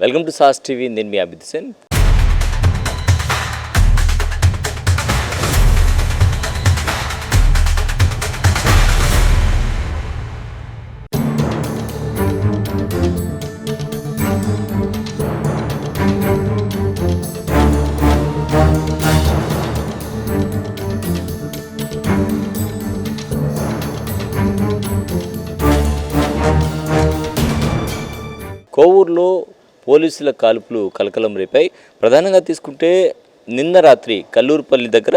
Welcome to sauce TV నేను మీ అభిత్ సేన్. కోవూరులో పోలీసుల కాల్పులు కలకలం రేపాయి. ప్రధానంగా తీసుకుంటే నిన్న రాత్రి కల్లూరుపల్లి దగ్గర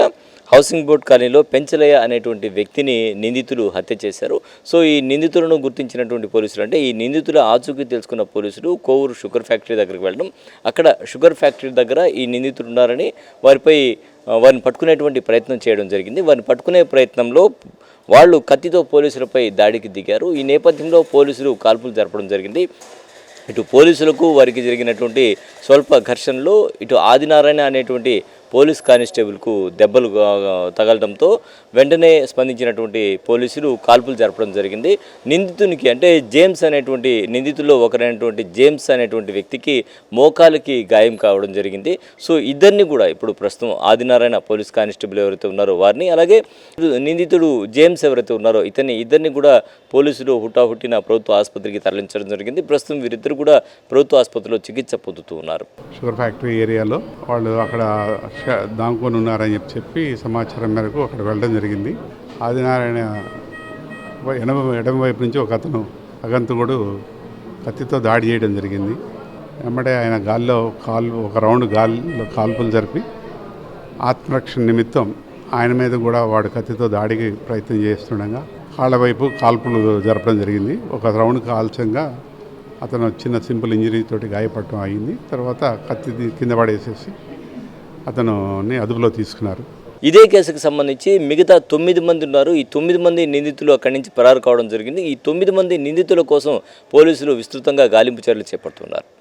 హౌసింగ్ బోర్డ్ కాలనీలో పెంచలయ్య అనేటువంటి వ్యక్తిని నిందితులు హత్య చేశారు. సో ఈ నిందితులను గుర్తించినటువంటి పోలీసులు అంటే ఈ నిందితుల ఆచూకీ తెలుసుకున్న పోలీసులు కోవూరు షుగర్ ఫ్యాక్టరీ దగ్గరికి వెళ్ళడం. అక్కడ షుగర్ ఫ్యాక్టరీ దగ్గర ఈ నిందితులు ఉన్నారని వారిపై వారిని పట్టుకునేటువంటి ప్రయత్నం చేయడం జరిగింది. వారిని పట్టుకునే ప్రయత్నంలో వాళ్ళు కత్తితో పోలీసులపై దాడికి దిగారు. ఈ నేపథ్యంలో పోలీసులు కాల్పులు జరపడం జరిగింది. ఇటు పోలీసులకు వారికి జరిగినటువంటి స్వల్ప ఘర్షణలో ఇటు ఆదినారాయణ అనేటువంటి పోలీస్ కానిస్టేబుల్కు దెబ్బలు తగలడంతో వెంటనే స్పందించినటువంటి పోలీసులు కాల్పులు జరపడం జరిగింది. నిందితునికి అంటే జేమ్స్ అనేటువంటి నిందితుల్లో ఒకరైనటువంటి జేమ్స్ అనేటువంటి వ్యక్తికి మోకాలికి గాయం కావడం జరిగింది. సో ఇద్దరిని కూడా ఇప్పుడు ప్రస్తుతం ఆదినారాయణ పోలీస్ కానిస్టేబుల్ ఎవరైతే ఉన్నారో వారిని అలాగే నిందితుడు జేమ్స్ ఎవరైతే ఉన్నారో ఇతన్ని ఇద్దరిని కూడా పోలీసులు హుటాహుట్టిన ప్రభుత్వ ఆసుపత్రికి తరలించడం జరిగింది. ప్రస్తుతం వీరిద్దరు కూడా ప్రభుత్వ ఆసుపత్రిలో చికిత్స పొందుతూ ఉన్నారు. షుగర్ ఫ్యాక్టరీ ఏరియాలో వాళ్ళు అక్కడ ష- దాంకొని ఉన్నారని చెప్పి చెప్పి సమాచారం మేరకు అక్కడ వెళ్ళడం జరిగింది. ఆదినారాయణ ఎడమ ఎడమ వైపు నుంచి ఒక అతను అగంతకుడు కత్తితో దాడి చేయడం జరిగింది. వెంబడే ఆయన గాల్లో కాల్ ఒక రౌండ్ గాల్లో కాల్పులు జరిపి ఆత్మరక్షణ నిమిత్తం ఆయన మీద కూడా వాడు కత్తితో దాడికి ప్రయత్నం చేస్తుండగా కాళ్ళ వైపు కాల్పులు జరపడం జరిగింది. ఒక రౌండ్ కాల్చంగా అతను చిన్న సింపుల్ ఇంజరీ తోటి గాయపడటం అయింది. తర్వాత కత్తి కింద పడేసేసి అతనుని అదుపులో తీసుకున్నారు. ఇదే కేసుకు సంబంధించి మిగతా తొమ్మిది మంది ఉన్నారు. ఈ తొమ్మిది మంది నిందితులు అక్కడి నుంచి పరారు కావడం జరిగింది. ఈ తొమ్మిది మంది నిందితుల కోసం పోలీసులు విస్తృతంగా గాలింపు చర్యలు చేపడుతున్నారు.